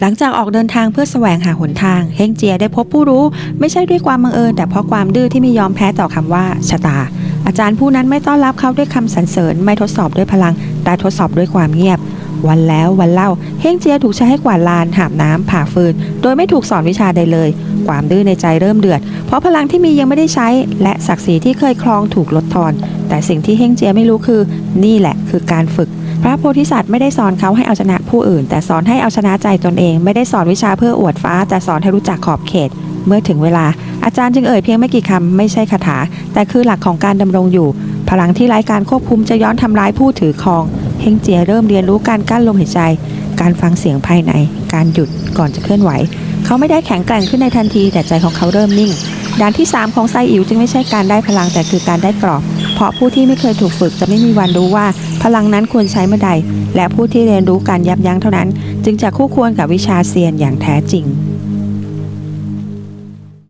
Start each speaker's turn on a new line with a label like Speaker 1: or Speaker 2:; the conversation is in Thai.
Speaker 1: หลังจากออกเดินทางเพื่อแสวงหาหนทาง เฮงเจียได้พบผู้รู้ ไม่ใช่ด้วยความบังเอิญ แต่เพราะความดื้อที่ไม่ยอมแพ้ต่อคำว่าชะตา อาจารย์ผู้นั้นไม่ต้อนรับเขาด้วยคำสรรเสริญ ไม่ทดสอบด้วยพลัง แต่ทดสอบด้วยความเงียบ วันแล้ววันเล่า เฮงเจียถูกใช้ให้กวาดลาน หาบน้ำผ่าฟืน โดยไม่ถูกสอนวิชาใดเลย ความดื้อในใจเริ่มเดือด เพราะพลังที่มียังไม่ได้ใช้ และศักดิ์ศรีที่เคยครองถูกลดทอน แต่สิ่งที่เฮงเจียไม่รู้คือ นี่แหละคือการฝึก พระโพธิสัตว์ไม่ได้สอนเขาให้เอาชนะผู้อื่น แต่สอนให้เอาชนะใจตนเอง ไม่ได้สอนวิชาเพื่ออวดฟ้า แต่สอนให้รู้จักขอบเขต เมื่อถึงเวลา อาจารย์จึงเอ่ยเพียงไม่กี่คำไม่ใช่คาถา แต่คือหลักของการดำรงอยู่ พลังที่ไร้การควบคุมจะย้อนทำร้ายผู้ถือครองเฮงเจียเริ่มเรียนรู้การกั้นลมหายใจ การฟังเสียงภายใน การหยุดก่อนจะเคลื่อนไหว เขาไม่ได้แข็งแกร่งขึ้นในทันที แต่ใจของเขาเริ่มนิ่งด้านที่ 3 ของไซอิ๋วจึงไม่ใช่การได้พลังแต่คือการได้กรอบ เพราะผู้ที่ไม่เคยถูกฝึกจะไม่มีวันรู้ว่าพลังนั้นควรใช้เมื่อใด และผู้ที่เรียนรู้การยับยั้งเท่านั้น จึงจะคู่ควรกับวิชาเซียนอย่างแท้จริง